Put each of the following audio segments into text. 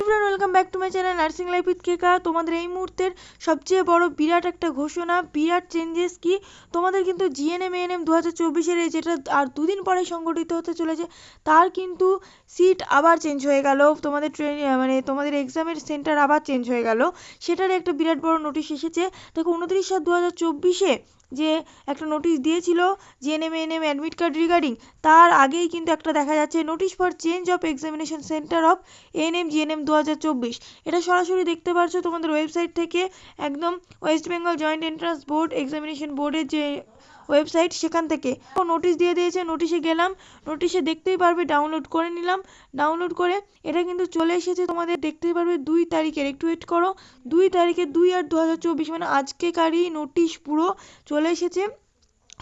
Welcome back to my channel nursing life with Keka তোমাদের এই মুহূর্তের সবচেয়ে বড় বিরাট একটা ঘোষণা, বিরাট চেঞ্জেস কি? তোমাদের কিন্তু জিএনএম এএনএম দু হাজার চব্বিশের এই যেটা আর দুদিন পরে সংগঠিত হতে চলেছে, তার কিন্তু সিট আবার চেঞ্জ হয়ে গেল। তোমাদের ট্রেন মানে তোমাদের এক্সামের সেন্টার আবার চেঞ্জ হয়ে গেল। সেটার একটা বিরাট বড় নোটিশ এসেছে। দেখো, উনত্রিশ সাত দু হাজার চব্বিশে যে একটা নোটিশ দিয়েছিল GNM M admit card regarding তার আগেই কিন্তু একটা দেখা যাচ্ছে notice for change of examination centre of ANM GNM দু হাজার চব্বিশ। এটা সরাসরি দেখতে পারছ তোমাদের ওয়েবসাইট থেকে, একদম West Bengal joint entrance board examination বোর্ডের যে ওয়েবসাইট সেখান থেকে। নোটিশ দিয়ে দিয়েছে নোটিশে গেলাম নোটিশে দেখতেই পারবে ডাউনলোড করে নিলাম ডাউনলোড করে এটা কিন্তু চলে এসেছে তোমাদের, দেখতেই পারবে দুই তারিখের। একটু ওয়েট করো, দুই তারিখে দুই আট দু হাজার চব্বিশ মানে আজকেকারই নোটিশ পুরো চলে এসেছে।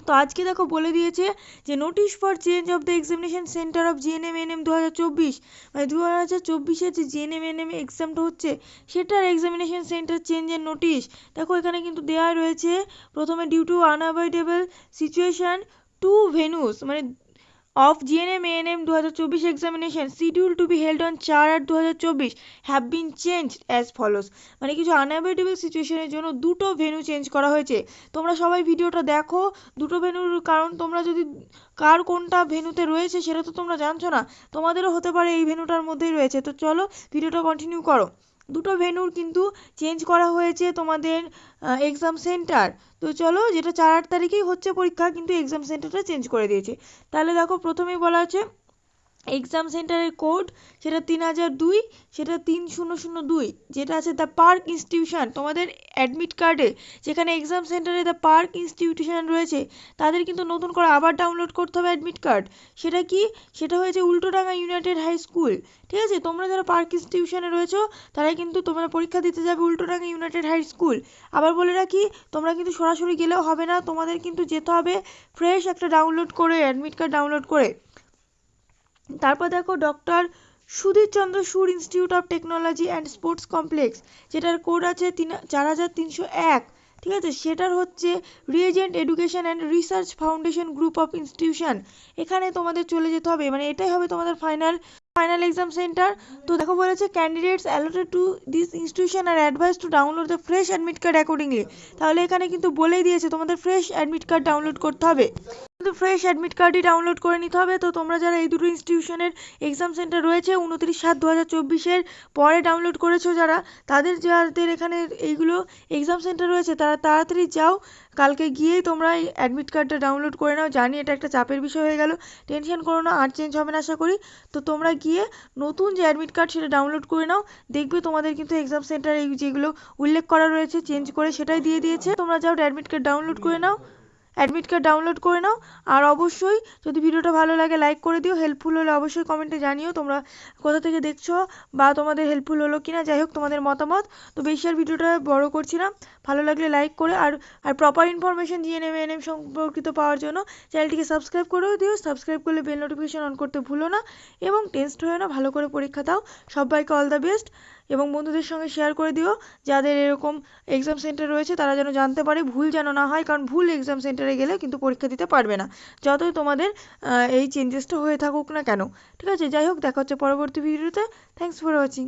তো আজকে দেখো বলে দিয়েছে যে notice for change of the examination centre of GNM NM দু হাজার চব্বিশ মানে দু হাজার চব্বিশের যে জিএনএম এনএম এক্সামটা হচ্ছে, সেটার এক্সামিনেশন সেন্টার চেঞ্জের নোটিশ দেখো এখানে কিন্তু দেওয়া রয়েছে, প্রথমে due to unavoidable situation to venues মানে অফ জিএনএম এএনএম দু হাজার চব্বিশ examination schedule to be held on চার আট দু হাজার চব্বিশ have been change as follows মানে কিছু আনঅ্যাভয়েডেবল সিচুয়েশনের জন্য দুটো ভেন্যু চেঞ্জ করা হয়েছে। তোমরা সবাই ভিডিওটা দেখো, দুটো ভেন্যুর কারণ তোমরা যদি কার কোনটা ভেন্যুতে রয়েছে সেটা তো তোমরা জানছো না, তোমাদেরও হতে পারে এই ভেন্যুটার মধ্যেই রয়েছে। তো চলো, ভিডিওটা কন্টিনিউ করো। দুটো ভেন্যুর কিন্তু চেঞ্জ করা হয়েছে তোমাদের এক্সাম সেন্টার তো চলো, যেটা চার আট তারিখেই হচ্ছে পরীক্ষা, কিন্তু এক্সাম সেন্টারটা চেঞ্জ করে দিয়েছে। তাহলে দেখো, প্রথমেই বলা আছে এক্সাম সেন্টারের কোড সেটা তিন হাজার দুই, সেটা তিন শূন্য শূন্য দুই, যেটা আছে দ্য পার্ক ইনস্টিটিউশন তোমাদের অ্যাডমিট কার্ডে যেখানে এক্সাম সেন্টারে দ্য পার্ক ইনস্টিটিউশন রয়েছে, তাদের কিন্তু নতুন করে আবার ডাউনলোড করতে হবে অ্যাডমিট কার্ড সেটা কি? সেটা হয়েছে উল্টোডাঙ্গা ইউনাইটেড হাই স্কুল ঠিক আছে? তোমরা যারা পার্ক ইনস্টিটিউশনে রয়েছো তারা কিন্তু তোমরা পরীক্ষা দিতে যাবে উল্টোডাঙ্গা ইউনাইটেড হাই স্কুল আবার বলে রাখি, তোমরা কিন্তু সরাসরি গেলেও হবে না, তোমাদের কিন্তু যেতে হবে ফ্রেশ একটা ডাউনলোড করে অ্যাডমিট কার্ড ডাউনলোড করে। তারপর দেখো doctor Sudhir Chandra Sur institute of technology and sports complex, যেটার কোড আছে তিন, চার হাজার তিনশো এক, ঠিক আছে? সেটার হচ্ছে regent education and research foundation group of institution. এখানে তোমাদের চলে যেতে হবে মানে এটাই হবে তোমাদের ফাইনাল ফাইনাল এক্সাম সেন্টার। তো দেখো বলেছে candidates allotted to this institution are advice to download the fresh admit card accordingly তাহলে এখানে কিন্তু বলেই দিয়েছে, তোমাদের ফ্রেশ অ্যাডমিট কার্ড ডাউনলোড করতে হবে। কিন্তু ফ্রেশ অ্যাডমিট কার্ডই ডাউনলোড করে নিতে হবে। তো তোমরা যারা এই দুটো ইনস্টিটিউশনের এক্সাম সেন্টার রয়েছে, উনত্রিশ সাত দু হাজার চব্বিশের পরে ডাউনলোড করেছ যারা, তাদের যাদের এখানে এইগুলো এক্সাম সেন্টার রয়েছে, তারা তাড়াতাড়ি যাও। কালকে গিয়েই তোমরা এই অ্যাডমিট কার্ডটা ডাউনলোড করে নাও। জানি এটা একটা চাপের বিষয় হয়ে গেল। টেনশন করো না, আর চেঞ্জ হবে না আশা করি। তো তোমরা গিয়ে নতুন যে অ্যাডমিট কার্ড সেটা ডাউনলোড করে নাও। দেখবে তোমাদের কিন্তু এক্সাম সেন্টার এই যেগুলো উল্লেখ করা রয়েছে চেঞ্জ করে সেটাই দিয়ে দিয়েছে। তোমরা যাও অ্যাডমিট কার্ড ডাউনলোড করে নাও। অ্যাডমিট কার্ড ডাউনলোড করে নাও। আর অবশ্যই যদি ভিডিওটা ভালো লাগে লাইক করে দিও। হেল্পফুল হলে অবশ্যই কমেন্টে জানিও তোমরা কোথা থেকে দেখছ বা তোমাদের হেল্পফুল হলো কি না যাই হোক, তোমাদের মতামত। তো বেশি আর ভিডিওটা বড় করছি না। ভালো লাগলে লাইক করে আর আর প্রপার ইনফরমেশন জিএনএম এনএম সম্পর্কিত পাওয়ার জন্য। চ্যানেলটিকে সাবস্ক্রাইব করেও দিও। সাবস্ক্রাইব করলে বেল নোটিফিকেশন অন করতে ভুলো না। এবং টেস্ট হয়ে না ভালো করে পরীক্ষা দাও। সবাইকে অল দ্য বেস্ট এবং বন্ধুদের সঙ্গে শেয়ার করে দিও। যাদের এরকম এক্সাম সেন্টার রয়েছে, তারা যেন জানতে পারে, ভুল যেন না হয়, কারণ ভুল এক্সাম সেন্টারে গেলে কিন্তু পরীক্ষা দিতে পারবে না। যতই তোমাদের এই চেঞ্জেসটা হয়ে থাকুক না কেন। ঠিক আছে? যাই হোক, দেখা হচ্ছে পরবর্তী ভিডিওতে থ্যাংকস ফর ওয়াচিং